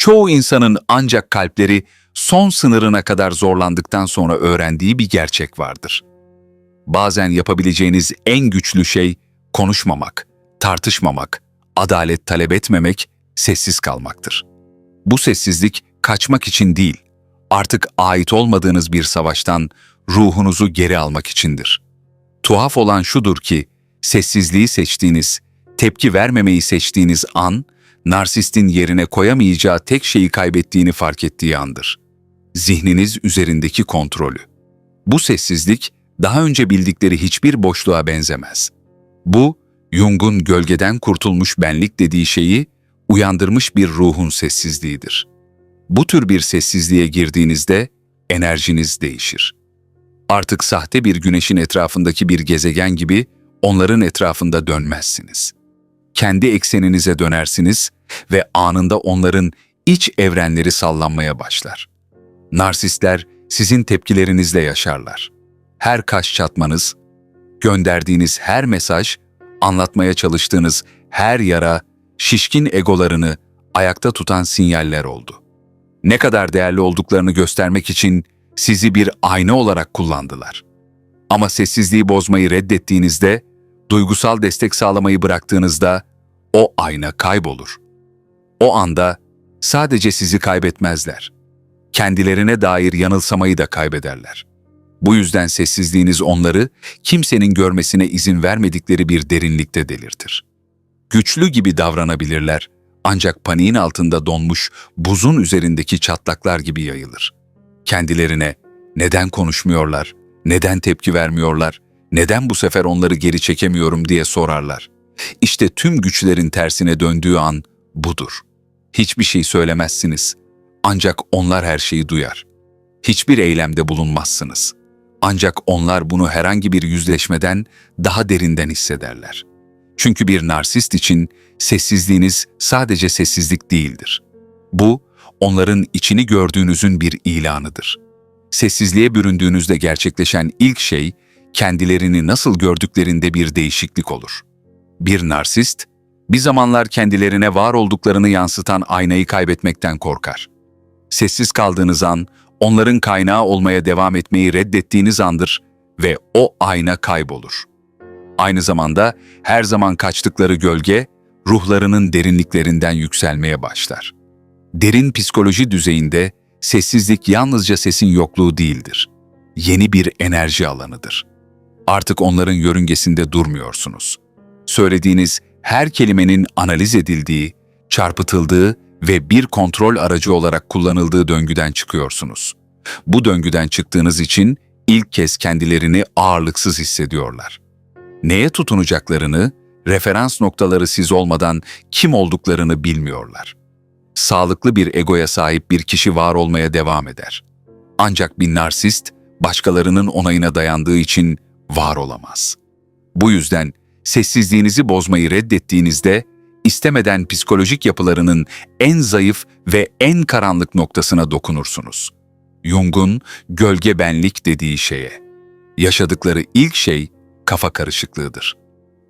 Çoğu insanın ancak kalpleri son sınırına kadar zorlandıktan sonra öğrendiği bir gerçek vardır. Bazen yapabileceğiniz en güçlü şey konuşmamak, tartışmamak, adalet talep etmemek, sessiz kalmaktır. Bu sessizlik kaçmak için değil, artık ait olmadığınız bir savaştan ruhunuzu geri almak içindir. Tuhaf olan şudur ki, sessizliği seçtiğiniz, tepki vermemeyi seçtiğiniz an, narsistin yerine koyamayacağı tek şeyi kaybettiğini fark ettiği andır. Zihniniz üzerindeki kontrolü. Bu sessizlik, daha önce bildikleri hiçbir boşluğa benzemez. Bu, Jung'un gölgeden kurtulmuş benlik dediği şeyi uyandırmış bir ruhun sessizliğidir. Bu tür bir sessizliğe girdiğinizde enerjiniz değişir. Artık sahte bir güneşin etrafındaki bir gezegen gibi onların etrafında dönmezsiniz. Kendi ekseninize dönersiniz ve anında onların iç evrenleri sallanmaya başlar. Narsistler sizin tepkilerinizle yaşarlar. Her kaş çatmanız, gönderdiğiniz her mesaj, anlatmaya çalıştığınız her yara, şişkin egolarını ayakta tutan sinyaller oldu. Ne kadar değerli olduklarını göstermek için sizi bir ayna olarak kullandılar. Ama sessizliği bozmayı reddettiğinizde, duygusal destek sağlamayı bıraktığınızda o ayna kaybolur. O anda sadece sizi kaybetmezler. Kendilerine dair yanılsamayı da kaybederler. Bu yüzden sessizliğiniz onları kimsenin görmesine izin vermedikleri bir derinlikte delirtir. Güçlü gibi davranabilirler ancak paniğin altında donmuş buzun üzerindeki çatlaklar gibi yayılır. Kendilerine neden konuşmuyorlar, neden tepki vermiyorlar, neden bu sefer onları geri çekemiyorum diye sorarlar. İşte tüm güçlerin tersine döndüğü an budur. Hiçbir şey söylemezsiniz. Ancak onlar her şeyi duyar. Hiçbir eylemde bulunmazsınız. Ancak onlar bunu herhangi bir yüzleşmeden daha derinden hissederler. Çünkü bir narsist için sessizliğiniz sadece sessizlik değildir. Bu, onların içini gördüğünüzün bir ilanıdır. Sessizliğe büründüğünüzde gerçekleşen ilk şey, kendilerini nasıl gördüklerinde bir değişiklik olur. Bir narsist, bir zamanlar kendilerine var olduklarını yansıtan aynayı kaybetmekten korkar. Sessiz kaldığınız an, onların kaynağı olmaya devam etmeyi reddettiğiniz andır ve o ayna kaybolur. Aynı zamanda her zaman kaçtıkları gölge, ruhlarının derinliklerinden yükselmeye başlar. Derin psikoloji düzeyinde sessizlik yalnızca sesin yokluğu değildir. Yeni bir enerji alanıdır. Artık onların yörüngesinde durmuyorsunuz. Söylediğiniz her kelimenin analiz edildiği, çarpıtıldığı ve bir kontrol aracı olarak kullanıldığı döngüden çıkıyorsunuz. Bu döngüden çıktığınız için ilk kez kendilerini ağırlıksız hissediyorlar. Neye tutunacaklarını, referans noktaları siz olmadan kim olduklarını bilmiyorlar. Sağlıklı bir egoya sahip bir kişi var olmaya devam eder. Ancak bir narsist, başkalarının onayına dayandığı için var olamaz. Bu yüzden sessizliğinizi bozmayı reddettiğinizde, istemeden psikolojik yapılarının en zayıf ve en karanlık noktasına dokunursunuz. Jung'un gölge benlik dediği şeye. Yaşadıkları ilk şey kafa karışıklığıdır.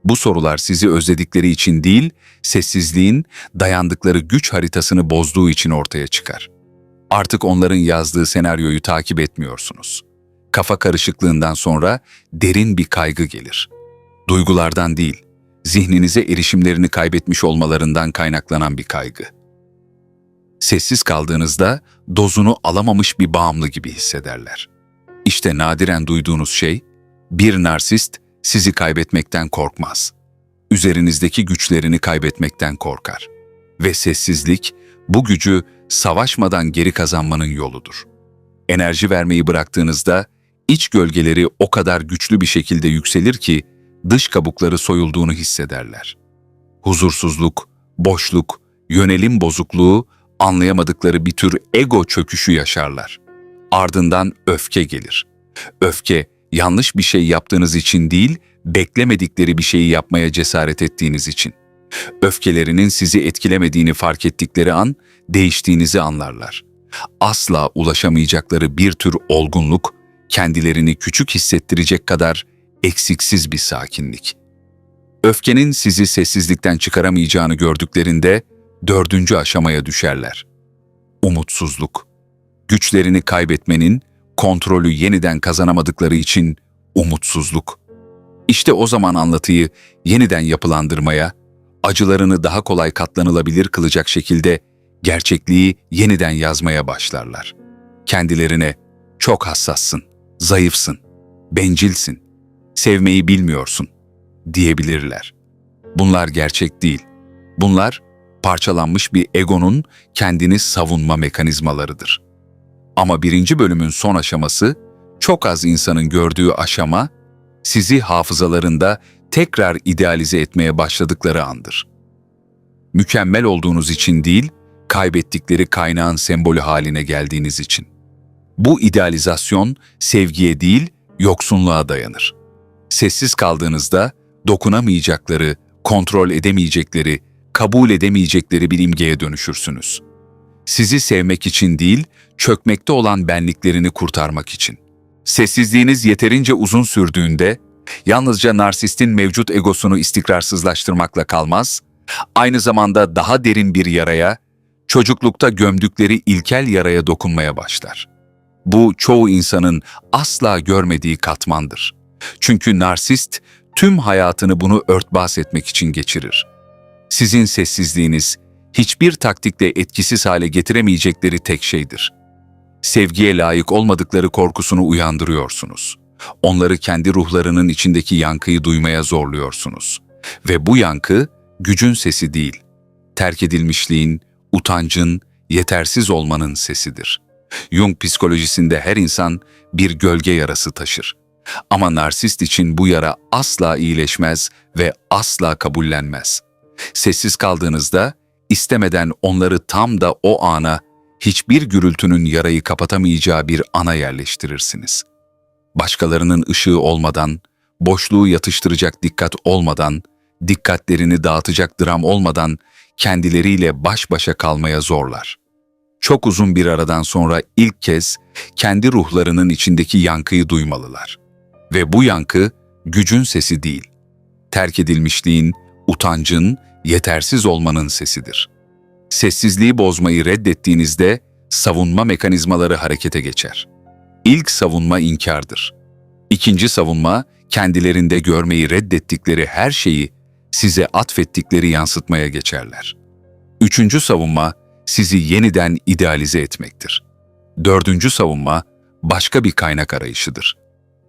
Bu sorular sizi özledikleri için değil, sessizliğin dayandıkları güç haritasını bozduğu için ortaya çıkar. Artık onların yazdığı senaryoyu takip etmiyorsunuz. Kafa karışıklığından sonra derin bir kaygı gelir. Duygulardan değil, zihninize erişimlerini kaybetmiş olmalarından kaynaklanan bir kaygı. Sessiz kaldığınızda dozunu alamamış bir bağımlı gibi hissederler. İşte nadiren duyduğunuz şey, bir narsist sizi kaybetmekten korkmaz. Üzerinizdeki güçlerini kaybetmekten korkar. Ve sessizlik, bu gücü savaşmadan geri kazanmanın yoludur. Enerji vermeyi bıraktığınızda, iç gölgeleri o kadar güçlü bir şekilde yükselir ki, dış kabukları soyulduğunu hissederler. Huzursuzluk, boşluk, yönelim bozukluğu, anlayamadıkları bir tür ego çöküşü yaşarlar. Ardından öfke gelir. Öfke, yanlış bir şey yaptığınız için değil, beklemedikleri bir şeyi yapmaya cesaret ettiğiniz için. Öfkelerinin sizi etkilemediğini fark ettikleri an, değiştiğinizi anlarlar. Asla ulaşamayacakları bir tür olgunluk, kendilerini küçük hissettirecek kadar eksiksiz bir sakinlik. Öfkenin sizi sessizlikten çıkaramayacağını gördüklerinde dördüncü aşamaya düşerler. umutsuzluk. Güçlerini kaybetmenin, kontrolü yeniden kazanamadıkları için umutsuzluk. İşte o zaman anlatıyı yeniden yapılandırmaya, acılarını daha kolay katlanılabilir kılacak şekilde gerçekliği yeniden yazmaya başlarlar. Kendilerine çok hassassın, zayıfsın, bencilsin, sevmeyi bilmiyorsun diyebilirler. Bunlar gerçek değil. Bunlar parçalanmış bir egonun kendini savunma mekanizmalarıdır. Ama birinci bölümün son aşaması, çok az insanın gördüğü aşama, sizi hafızalarında tekrar idealize etmeye başladıkları andır. Mükemmel olduğunuz için değil, kaybettikleri kaynağın sembolü haline geldiğiniz için. Bu idealizasyon sevgiye değil, yoksunluğa dayanır. Sessiz kaldığınızda dokunamayacakları, kontrol edemeyecekleri, kabul edemeyecekleri bir imgeye dönüşürsünüz. Sizi sevmek için değil, çökmekte olan benliklerini kurtarmak için. Sessizliğiniz yeterince uzun sürdüğünde, yalnızca narsistin mevcut egosunu istikrarsızlaştırmakla kalmaz, aynı zamanda daha derin bir yaraya, çocuklukta gömdükleri ilkel yaraya dokunmaya başlar. Bu çoğu insanın asla görmediği katmandır. Çünkü narsist tüm hayatını bunu örtbas etmek için geçirir. Sizin sessizliğiniz hiçbir taktikle etkisiz hale getiremeyecekleri tek şeydir. Sevgiye layık olmadıkları korkusunu uyandırıyorsunuz. Onları kendi ruhlarının içindeki yankıyı duymaya zorluyorsunuz. Ve bu yankı gücün sesi değil, terk edilmişliğin, utancın, yetersiz olmanın sesidir. Jung psikolojisinde her insan bir gölge yarası taşır. Ama narsist için bu yara asla iyileşmez ve asla kabullenmez. Sessiz kaldığınızda istemeden onları tam da o ana hiçbir gürültünün yarayı kapatamayacağı bir ana yerleştirirsiniz. Başkalarının ışığı olmadan, boşluğu yatıştıracak dikkat olmadan, dikkatlerini dağıtacak dram olmadan kendileriyle baş başa kalmaya zorlar. Çok uzun bir aradan sonra ilk kez kendi ruhlarının içindeki yankıyı duymalılar. Ve bu yankı gücün sesi değil, terk edilmişliğin, utancın, yetersiz olmanın sesidir. Sessizliği bozmayı reddettiğinizde savunma mekanizmaları harekete geçer. İlk savunma inkardır. İkinci savunma kendilerinde görmeyi reddettikleri her şeyi size atfettikleri yansıtmaya geçerler. Üçüncü savunma sizi yeniden idealize etmektir. Dördüncü savunma başka bir kaynak arayışıdır.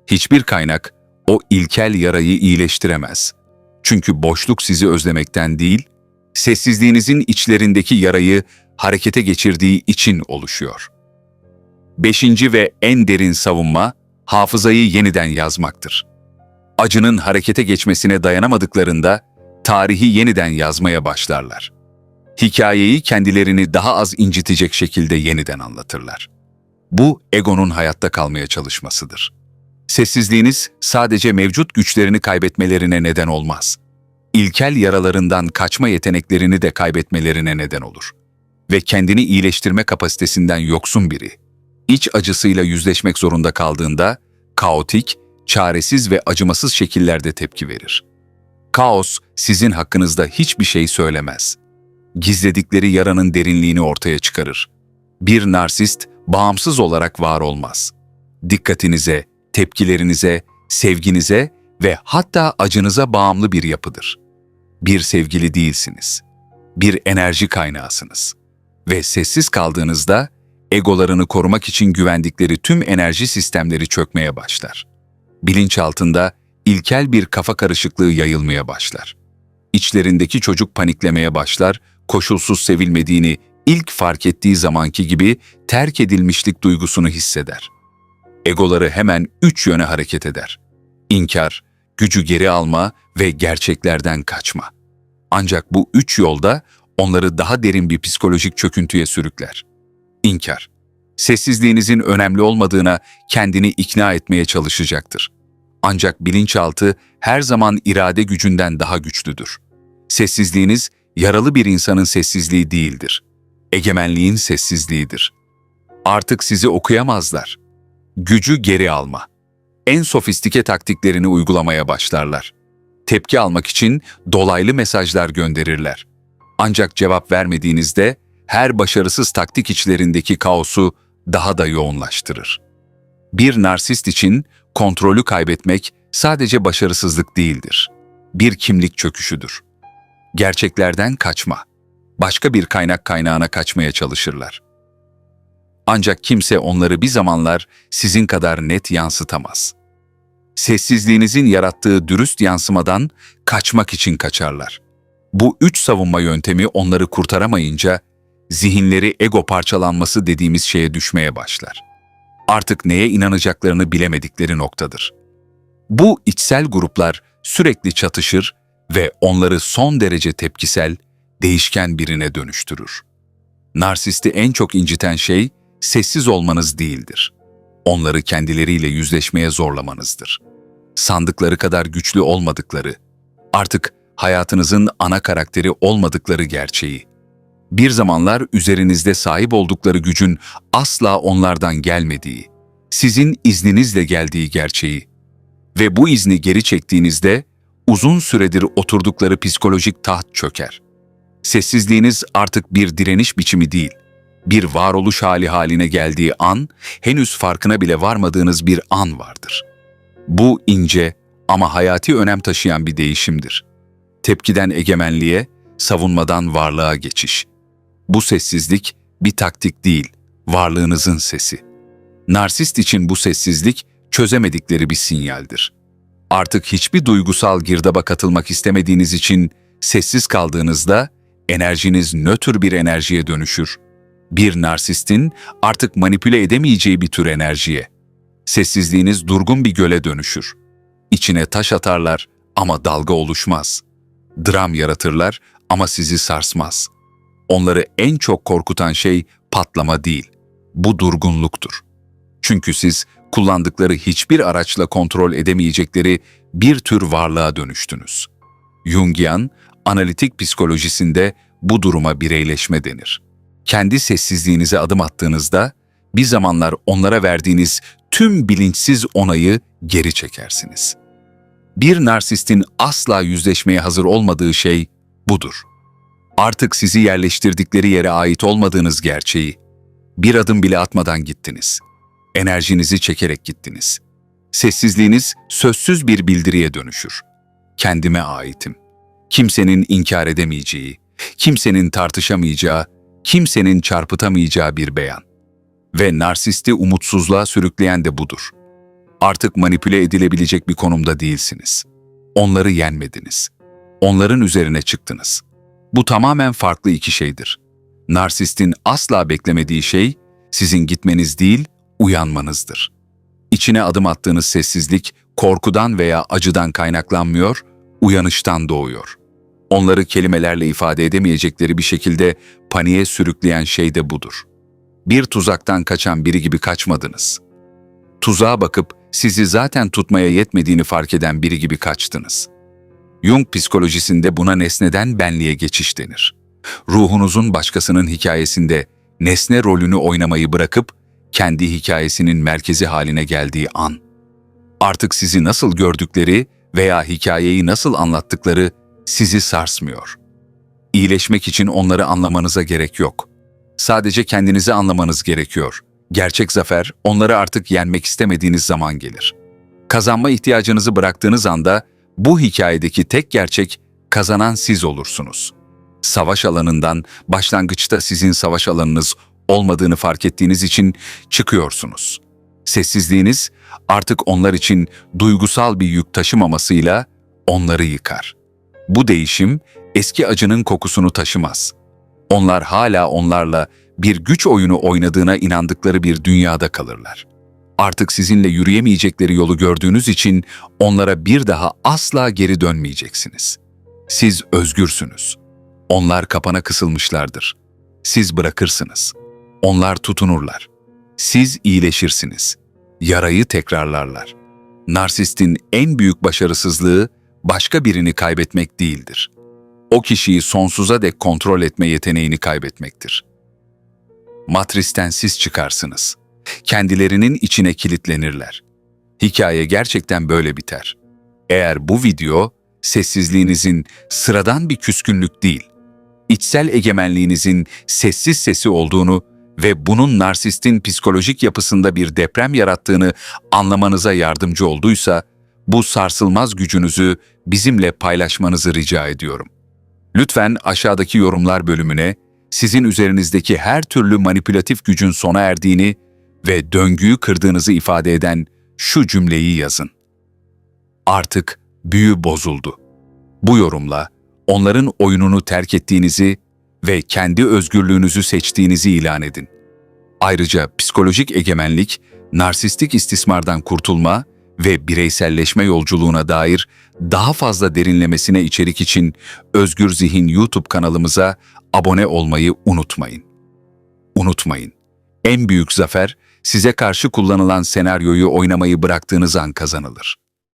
Hiçbir kaynak o ilkel yarayı iyileştiremez. Çünkü boşluk sizi özlemekten değil, sessizliğinizin içlerindeki yarayı harekete geçirdiği için oluşuyor. Beşinci ve en derin savunma, hafızayı yeniden yazmaktır. Acının harekete geçmesine dayanamadıklarında, tarihi yeniden yazmaya başlarlar. Hikayeyi kendilerini daha az incitecek şekilde yeniden anlatırlar. Bu, egonun hayatta kalmaya çalışmasıdır. Sessizliğiniz sadece mevcut güçlerini kaybetmelerine neden olmaz. İlkel yaralarından kaçma yeteneklerini de kaybetmelerine neden olur. Ve kendini iyileştirme kapasitesinden yoksun biri, iç acısıyla yüzleşmek zorunda kaldığında, kaotik, çaresiz ve acımasız şekillerde tepki verir. Kaos sizin hakkınızda hiçbir şey söylemez. Gizledikleri yaranın derinliğini ortaya çıkarır. Bir narsist bağımsız olarak var olmaz. Dikkatinize, tepkilerinize, sevginize ve hatta acınıza bağımlı bir yapıdır. Bir sevgili değilsiniz. Bir enerji kaynağısınız. Ve sessiz kaldığınızda egolarını korumak için güvendikleri tüm enerji sistemleri çökmeye başlar. Bilinçaltında ilkel bir kafa karışıklığı yayılmaya başlar. İçlerindeki çocuk paniklemeye başlar, koşulsuz sevilmediğini ilk fark ettiği zamanki gibi terk edilmişlik duygusunu hisseder. Egoları hemen üç yöne hareket eder. İnkar, gücü geri alma ve gerçeklerden kaçma. Ancak bu üç yolda onları daha derin bir psikolojik çöküntüye sürükler. İnkar, sessizliğinizin önemli olmadığına kendini ikna etmeye çalışacaktır. Ancak bilinçaltı her zaman irade gücünden daha güçlüdür. Sessizliğiniz yaralı bir insanın sessizliği değildir. Egemenliğin sessizliğidir. Artık sizi okuyamazlar. Gücü geri alma. En sofistike taktiklerini uygulamaya başlarlar. Tepki almak için dolaylı mesajlar gönderirler. Ancak cevap vermediğinizde her başarısız taktik içlerindeki kaosu daha da yoğunlaştırır. Bir narsist için kontrolü kaybetmek sadece başarısızlık değildir. Bir kimlik çöküşüdür. Gerçeklerden kaçma. Başka bir kaynak kaynağına kaçmaya çalışırlar. Ancak kimse onları bir zamanlar sizin kadar net yansıtamaz. Sessizliğinizin yarattığı dürüst yansımadan kaçmak için kaçarlar. Bu üç savunma yöntemi onları kurtaramayınca zihinleri ego parçalanması dediğimiz şeye düşmeye başlar. Artık neye inanacaklarını bilemedikleri noktadır. Bu içsel gruplar sürekli çatışır ve onları son derece tepkisel, değişken birine dönüştürür. Narsisti en çok inciten şey sessiz olmanız değildir. Onları kendileriyle yüzleşmeye zorlamanızdır. Sandıkları kadar güçlü olmadıkları, artık hayatınızın ana karakteri olmadıkları gerçeği. Bir zamanlar üzerinizde sahip oldukları gücün asla onlardan gelmediği, sizin izninizle geldiği gerçeği ve bu izni geri çektiğinizde uzun süredir oturdukları psikolojik taht çöker. Sessizliğiniz artık bir direniş biçimi değil, bir varoluş hali haline geldiği an, henüz farkına bile varmadığınız bir an vardır. Bu ince ama hayati önem taşıyan bir değişimdir. Tepkiden egemenliğe, savunmadan varlığa geçiş. Bu sessizlik bir taktik değil, varlığınızın sesi. Narsist için bu sessizlik çözemedikleri bir sinyaldir. Artık hiçbir duygusal girdaba katılmak istemediğiniz için sessiz kaldığınızda enerjiniz nötr bir enerjiye dönüşür. Bir narsistin artık manipüle edemeyeceği bir tür enerjiye. Sessizliğiniz durgun bir göle dönüşür. İçine taş atarlar ama dalga oluşmaz. Dram yaratırlar ama sizi sarsmaz. Onları en çok korkutan şey patlama değil, bu durgunluktur. Çünkü siz kullandıkları hiçbir araçla kontrol edemeyecekleri bir tür varlığa dönüştünüz. Jungian, analitik psikolojisinde bu duruma bireyleşme denir. Kendi sessizliğinize adım attığınızda, bir zamanlar onlara verdiğiniz tüm bilinçsiz onayı geri çekersiniz. Bir narsistin asla yüzleşmeye hazır olmadığı şey budur. Artık sizi yerleştirdikleri yere ait olmadığınız gerçeği bir adım bile atmadan gittiniz. Enerjinizi çekerek gittiniz. Sessizliğiniz sözsüz bir bildiriye dönüşür. Kendime aitim. Kimsenin inkar edemeyeceği, kimsenin tartışamayacağı, kimsenin çarpıtamayacağı bir beyan. Ve narsisti umutsuzluğa sürükleyen de budur. Artık manipüle edilebilecek bir konumda değilsiniz. Onları yenmediniz. Onların üzerine çıktınız. Bu tamamen farklı iki şeydir. Narsistin asla beklemediği şey sizin gitmeniz değil, uyanmanızdır. İçine adım attığınız sessizlik korkudan veya acıdan kaynaklanmıyor, uyanıştan doğuyor. Onları kelimelerle ifade edemeyecekleri bir şekilde paniğe sürükleyen şey de budur. Bir tuzaktan kaçan biri gibi kaçmadınız. Tuzağa bakıp sizi zaten tutmaya yetmediğini fark eden biri gibi kaçtınız. Jung psikolojisinde buna nesneden benliğe geçiş denir. Ruhunuzun başkasının hikayesinde nesne rolünü oynamayı bırakıp kendi hikayesinin merkezi haline geldiği an. Artık sizi nasıl gördükleri veya hikayeyi nasıl anlattıkları sizi sarsmıyor. İyileşmek için onları anlamanıza gerek yok. Sadece kendinizi anlamanız gerekiyor. Gerçek zafer, onları artık yenmek istemediğiniz zaman gelir. Kazanma ihtiyacınızı bıraktığınız anda bu hikayedeki tek gerçek kazanan siz olursunuz. Savaş alanından başlangıçta sizin savaş alanınız olmadığını fark ettiğiniz için çıkıyorsunuz. Sessizliğiniz artık onlar için duygusal bir yük taşımamasıyla onları yıkar. Bu değişim eski acının kokusunu taşımaz. Onlar hala onlarla bir güç oyunu oynadığına inandıkları bir dünyada kalırlar. Artık sizinle yürüyemeyecekleri yolu gördüğünüz için onlara bir daha asla geri dönmeyeceksiniz. Siz özgürsünüz. Onlar kapana kısılmışlardır. Siz bırakırsınız. Onlar tutunurlar. Siz iyileşirsiniz. Yarayı tekrarlarlar. Narsistin en büyük başarısızlığı başka birini kaybetmek değildir. O kişiyi sonsuza dek kontrol etme yeteneğini kaybetmektir. Matristen siz çıkarsınız. Kendilerinin içine kilitlenirler. Hikaye gerçekten böyle biter. Eğer bu video sessizliğinizin sıradan bir küskünlük değil, içsel egemenliğinizin sessiz sesi olduğunu ve bunun narsistin psikolojik yapısında bir deprem yarattığını anlamanıza yardımcı olduysa, bu sarsılmaz gücünüzü bizimle paylaşmanızı rica ediyorum. Lütfen aşağıdaki yorumlar bölümüne sizin üzerinizdeki her türlü manipülatif gücün sona erdiğini ve döngüyü kırdığınızı ifade eden şu cümleyi yazın. Artık büyü bozuldu. Bu yorumla onların oyununu terk ettiğinizi ve kendi özgürlüğünüzü seçtiğinizi ilan edin. Ayrıca psikolojik egemenlik, narsistik istismardan kurtulma ve bireyselleşme yolculuğuna dair daha fazla derinlemesine içerik için Özgür Zihin YouTube kanalımıza abone olmayı unutmayın. Unutmayın. En büyük zafer size karşı kullanılan senaryoyu oynamayı bıraktığınız an kazanılır.